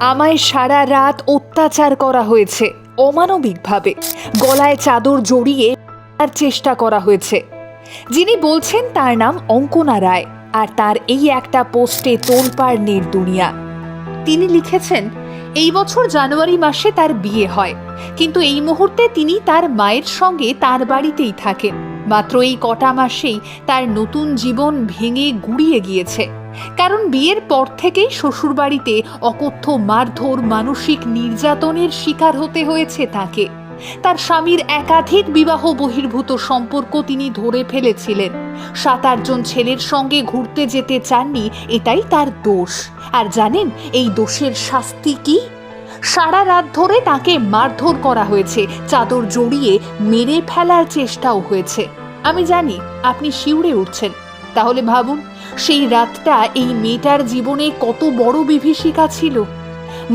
আমায় সারা রাত অত্যাচার করা হয়েছে, অমানবিকভাবে। গলায় চাদর জড়িয়ে তার চেষ্টা করা হয়েছে। যিনি বলছেন তার নাম অঙ্কনা রায়, আর তার এই একটা পোস্টে তোলপাড় নের দুনিয়া। তিনি লিখেছেন, এই বছর জানুয়ারি মাসে তার বিয়ে হয়, কিন্তু এই মুহূর্তে তিনি তার মায়ের সঙ্গে তার বাড়িতেই থাকেন। মাত্র এই কটা মাসেই তার নতুন জীবন ভেঙে গুড়িয়ে গিয়েছে। কারণ বিয়ের পর থেকেই শ্বশুরবাড়িতে অকথ্য, মারধর, মানসিক নির্যাতনের শিকার হতে হয়েছে তাকে। তার স্বামীর একাধিক বিবাহ বহির্ভূত সম্পর্ক তিনি ধরে ফেলেছিলেন। সাত আটজন ছেলের সঙ্গে ঘুরতে যেতে চাননি, এটাই তার দোষ। আর জানেন, এই দোষের শাস্তি কি? সারা রাত ধরে তাকে মারধর করা হয়েছে। চাদর জড়িয়ে মেরে ফেলার চেষ্টাও হয়েছে। আমি জানি আপনি শিউরে উঠছেন। তাহলে ভাবুন, সেই রাতটা এই মেয়েটার জীবনে কত বড় বিভীষিকা ছিল।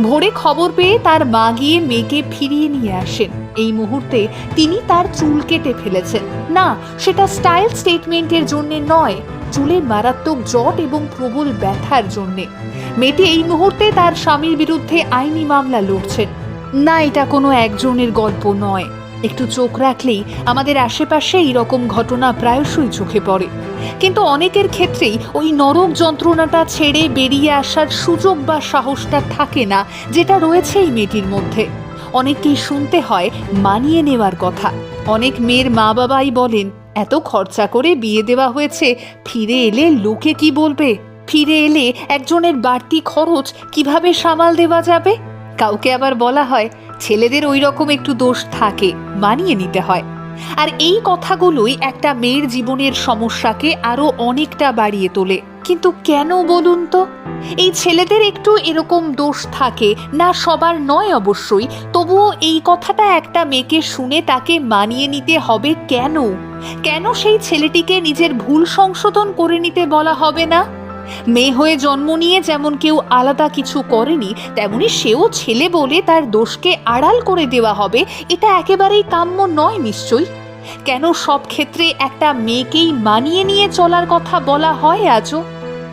ভোরে খবর পেয়ে তার মা গিয়ে মেয়েকে ফিরিয়ে নিয়ে আসেন। এই মুহূর্তে তিনি তার চুল কেটে ফেলেছেন। না, সেটা স্টাইল স্টেটমেন্টের জন্য নয়, চুলে মারাত্মক জট এবং প্রবল ব্যথার জন্যে। মেয়েটি এই মুহূর্তে তার স্বামীর বিরুদ্ধে আইনি মামলা লড়ছেন। না, এটা কোনো একজনের গল্প নয়। একটু চোখ রাখলেই আমাদের আশেপাশে এইরকম ঘটনা প্রায়শই চোখে পড়ে। কিন্তু অনেকের ক্ষেত্রেই ওই নরক যন্ত্রণাটা ছেড়ে বেরিয়ে আসার সুযোগ বা সাহসটা থাকে না, যেটা রয়েছে এই মেয়েটির মধ্যে। অনেককেই শুনতে হয় মানিয়ে নেওয়ার কথা। অনেক মেয়ের মা বাবাই বলেন, এত খরচা করে বিয়ে দেওয়া হয়েছে, ফিরে এলে লোকে কি বলবে? ফিরে এলে একজনের বাড়তি খরচ কীভাবে সামাল দেওয়া যাবে? কাউকে আবার বলা হয়, ছেলেদের ওই রকম একটু দোষ থাকে, মানিয়ে নিতে হয়। আর এই কথাগুলোই একটা মেয়ের জীবনের সমস্যাকে আরও অনেকটা বাড়িয়ে তোলে। কিন্তু কেন বলুন তো? এই ছেলেদের একটু এরকম দোষ থাকে, না সবার নয় অবশ্যই, তবুও এই কথাটা একটা মেয়েকে শুনে তাকে মানিয়ে নিতে হবে কেন? কেন সেই ছেলেটিকে নিজের ভুল সংশোধন করে নিতে বলা হবে না? মেয়ে হয়ে জন্ম নিয়ে যেমন কেউ আলাদা কিছু করেনি, তেমনি সেও ছেলে বলে তার দোষকে আড়াল করে দেওয়া হবে, এটা একেবারেই কাম্য নয় নিশ্চয়ই। কেন সব ক্ষেত্রে একটা মেয়েকেই মানিয়ে নিয়ে চলার কথা বলা হয় আজও?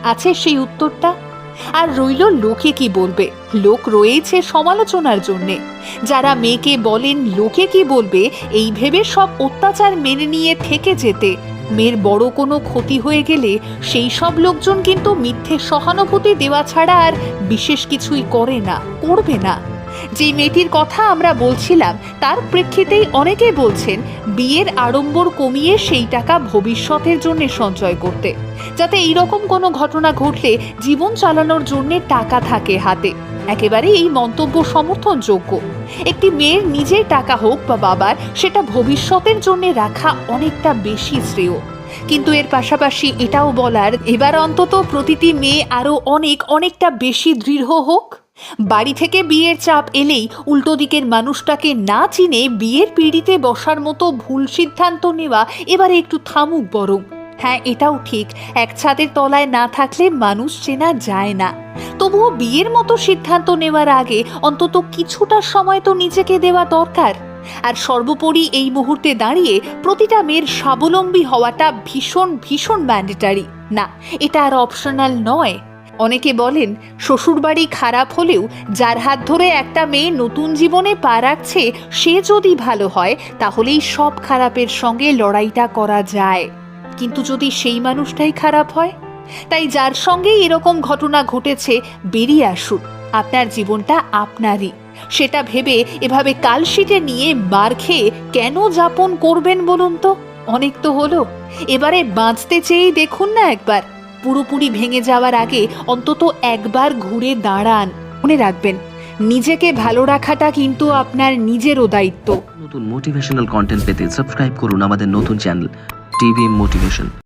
আছে সেই উত্তরটা? আর রইল লোকে কি বলবে? লোক রয়েছে সমালোচনার জন্যে। যারা মেয়েকে বলেন লোকে কি বলবে, এই ভেবে সব অত্যাচার মেনে নিয়ে থেকে যেতে। মেয়ের বড় কোনো ক্ষতি হয়ে গেলে সেই সব লোকজন কিন্তু মিথ্যে সহানুভূতি দেওয়া ছাড়া আর বিশেষ কিছুই করে না, করবে না। যে মেয়েটির কথা আমরা বলছিলাম, তার প্রেক্ষিতেই অনেকে বলছেন, বিয়ের আড়ম্বর কমিয়ে সেই টাকা ভবিষ্যতের জন্য সঞ্চয় করতে, যাতে এইরকম কোনো ঘটনা ঘটলে জীবন চালানোর জন্য টাকা থাকে হাতে। একেবারে এই মন্তব্য সমর্থনযোগ্য একটি মেয়ের নিজের টাকা হোক বা বাবার, সেটা ভবিষ্যতের জন্য রাখা অনেকটা বেশি শ্রেয়। কিন্তু এর পাশাপাশি এটাও বলার, এবার অন্তত প্রতিটি মেয়ে আরও অনেক, অনেকটা বেশি দৃঢ় হোক। বাড়ি থেকে বিয়ের চাপ এলেই উল্টো দিকের মানুষটাকে না চিনে বিয়ের পিড়িতে বসার মতো ভুল সিদ্ধান্ত নেওয়া এবারে একটু থামুক বরং। হ্যাঁ এটাও ঠিক, এক ছাদের তলায় না থাকলে মানুষ চেনা যায় না। তবুও বিয়ের মতো সিদ্ধান্ত নেওয়ার আগে অন্তত কিছুটা সময় তো নিজেকে দেওয়া দরকার। আর সর্বোপরি এই মুহূর্তে দাঁড়িয়ে প্রতিটা মেয়ের স্বাবলম্বী হওয়াটা ভীষণ ভীষণ ম্যান্ডেটারি না, এটা আর অপশনাল নয়। অনেকে বলেন, শ্বশুরবাড়ি খারাপ হলেও যার হাত ধরে একটা মেয়ে নতুন জীবনে পা রাখছে, সে যদি ভালো হয়, তাহলেই সব খারাপের সঙ্গে লড়াইটা করা যায়। কিন্তু যদি সেই মানুষটাই খারাপ হয়? তাই যার সঙ্গেই এরকম ঘটনা ঘটেছে, বেরিয়ে আসুন। আপনার জীবনটা আপনারই। সেটা ভেবে এভাবে কালশিটে নিয়ে মার খেয়ে কেন যাপন করবেন বলুন তো? অনেক তো হলো। এবারে বাঁচতে চেয়েই দেখুন না একবার। পুরোপুরি ভেঙে যাওয়ার আগে অন্তত একবার ঘুরে দাঁড়ান। মনে রাখবেন, নিজেকে ভালো রাখাটা কিন্তু আপনার নিজেরও দায়িত্ব। নতুন মোটিভেশনাল কন্টেন্ট পেতে সাবস্ক্রাইব করুন আমাদের নতুন চ্যানেল টিভি মোটিভেশন